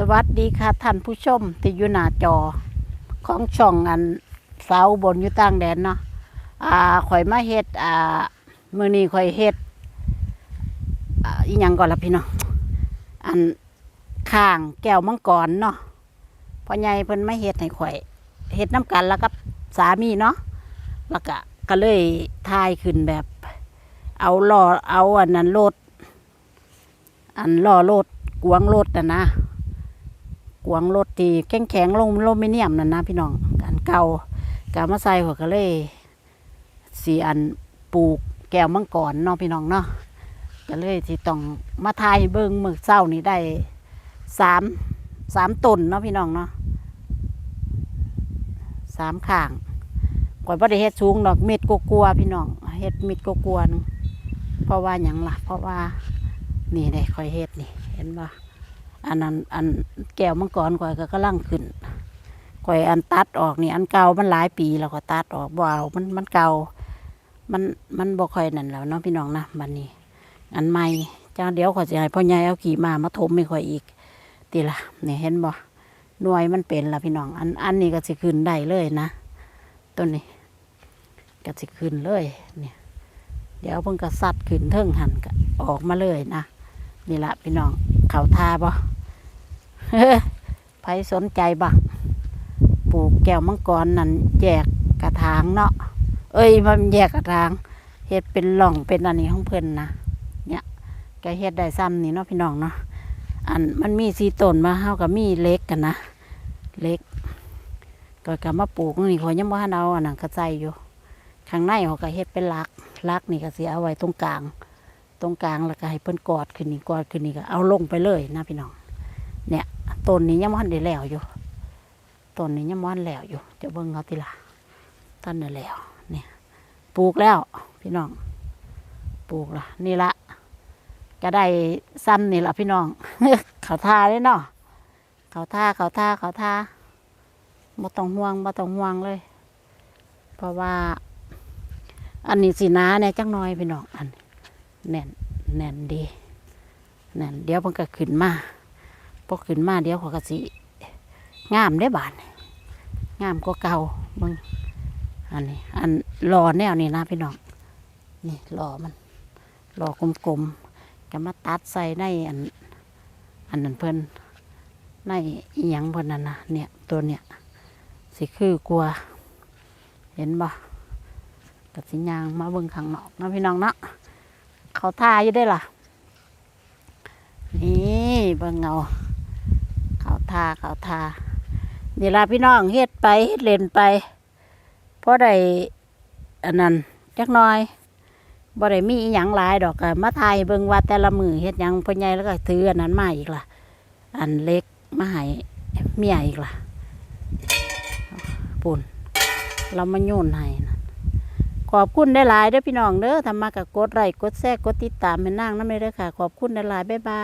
สวัสดีค่ะท่านผู้ชมที่อยู่หน้าจอ ของช่องอันสาวบนอยู่ต่างแดนเนาะอ่าข่อยมาเฮ็ดอ่ามื้อนี้ข่อยเฮ็ดอ่าอีหยังก่อนละพี่น้องอันข้างแก้วมังกรเนาะพ่อใหญ่เพิ่นมาเฮ็ดให้ข่อยเฮ็ดน้กันแล้วกับสามีเนาะแล้วก็ก็เลยทายขึ้นแบบ เอาล้อเอาอันนั้นโลด อันล้อโลดกวางโลดนะนะ กวงรถที่แข็งแข็งลงโลมิเนียมนั่นนะพี่น้องอันเก่ากามาใส่หัวก็เลยสีอันปลูกแก้วมังกรเนาะพี่น้องเนาะก็เลยที่ต้องมาทายเบิ้งมือเศร้านี่ได้สามสามต้นเนาะพี่น้องเนาะสามข้างก่อยบ่ได้เฮ็ดสูงดอกเม็ดกลัวพี่น้องเฮ็ดเม็ดกลัวนึงเพราะว่าหยังล่ะ เพราะว่านี่ได้คอยเฮ็ดนี่ เห็นบ่ อันนั้นอันแก้วมังกรก่อยก็กำลังขึ้นก่อยอันตัดออกนี่อันเก่ามันหลายปีแล้วก็ตัดออกบ่เอามันมันเก่ามันมันบ่ค่อยนั่นแล้วเนาะพี่น้องนะบัดนี้ อันใหม่จ้าเดี๋ยวขอยจะให้พ่อใหญ่เอาขี่มามาถมไม่ค่อยอีกตีละนี่เห็นบ่หน่วยมันเป็นละพี่น้อง อันอันนี้ก็สิขึ้นได้เลยนะต้นนี้ก็สิขึ้นเลยเนี่ยเดี๋ยวเพิ่งก็สัดขึ้นเทิงหันก็ออกมาเลยนะนี่ละพี่น้อง เขาทาบ่ใครสนใจบ้างปลูกแก้วมังกรนั่นแยกกระถางเนาะเอ้ยมันแยกกระถางเฮ็ดเป็นหล่องเป็นอันนี้ของเพิ่นนะเนี่ยแกเฮ็ดได้ซ้ำนี่เนาะพี่น้องเนาะอันมันมีสีต้นมาเฮากับมีเล็กกันนะเล็กก็กลับมาปลูกนี่ขอยยังบ่ทันเอาอันนั้นกระใจอยู่ข้างในเขาก็เฮ็ดเป็นลักลักนี่ก็สิเอาไว้ตรงกลาง ตรงกลางแล้วก็ให้เพิ่นกอดขึ้นนี่กอดขึ้นนี่ก็เอาลงไปเลยนะพี่น้อง เนี่ยต้นนี้ยังมันได้แล้วอยู่ต้นนี้ยังมันแล้วอยู่จะเบิ่งเขาทีละต้นได้แล้ว เนี่ย ปลูกแล้ว พี่น้อง ปลูกละนี่ละก็ได้ซ้ำนี่ละพี่น้อง เขาทาเลยเนาะเขาทาเขาทาเขาทาบ่ต้องห่วงบ่ต้องห่วงเลย เพราะว่า อันนี้สีน้าเนี่ยจังน้อยพี่น้องอัน แน่นแน่นดีแน่นเดี๋ยวมันก็ขึ้นมาพอขึ้นมาเดี๋ยวขาก็สิงามได้บานงามกว่าเก่าเบิ่งอันนี้ อันรอแนวนี้นะพี่น้องนี่รอมันรอกลมๆก็มาตัดใส่ในอัน อันนั้นเพิ่นในอีหยังเพิ่นนั่นนะเนี่ยตัวเนี่ยสิคือกลัว เห็นบ่กับสิยางมาเบิ่งข้างนอกนะพี่น้องเนาะ เขาทาอยู่ได้ล่ะ นี่เบิ่งเงาเขาทาเขาทานี่ล่ะพี่น้องเฮ็ดไปเฮ็ดเล่นไปเพราะได้อันนั้นจักหน่อยบ่ได้มีอีหยังหลายดอกก็มาทายเบิ่งว่าแต่ละมือเฮ็ดหยังพ่อใหญ่แล้วก็ถืออันนั้นมาอีกล่ะ อันเล็กมาให้เมียอีกล่ะปุ่นเรามาโยนให้น ขอบคุณได้หลายเด้อพี่น้องเด้อทำมากับกดไลค์กดแชร์กดติดตามให้นางน้ำเลยเด้อค่ะ ขอบคุณได้หลายบ๊ายบาย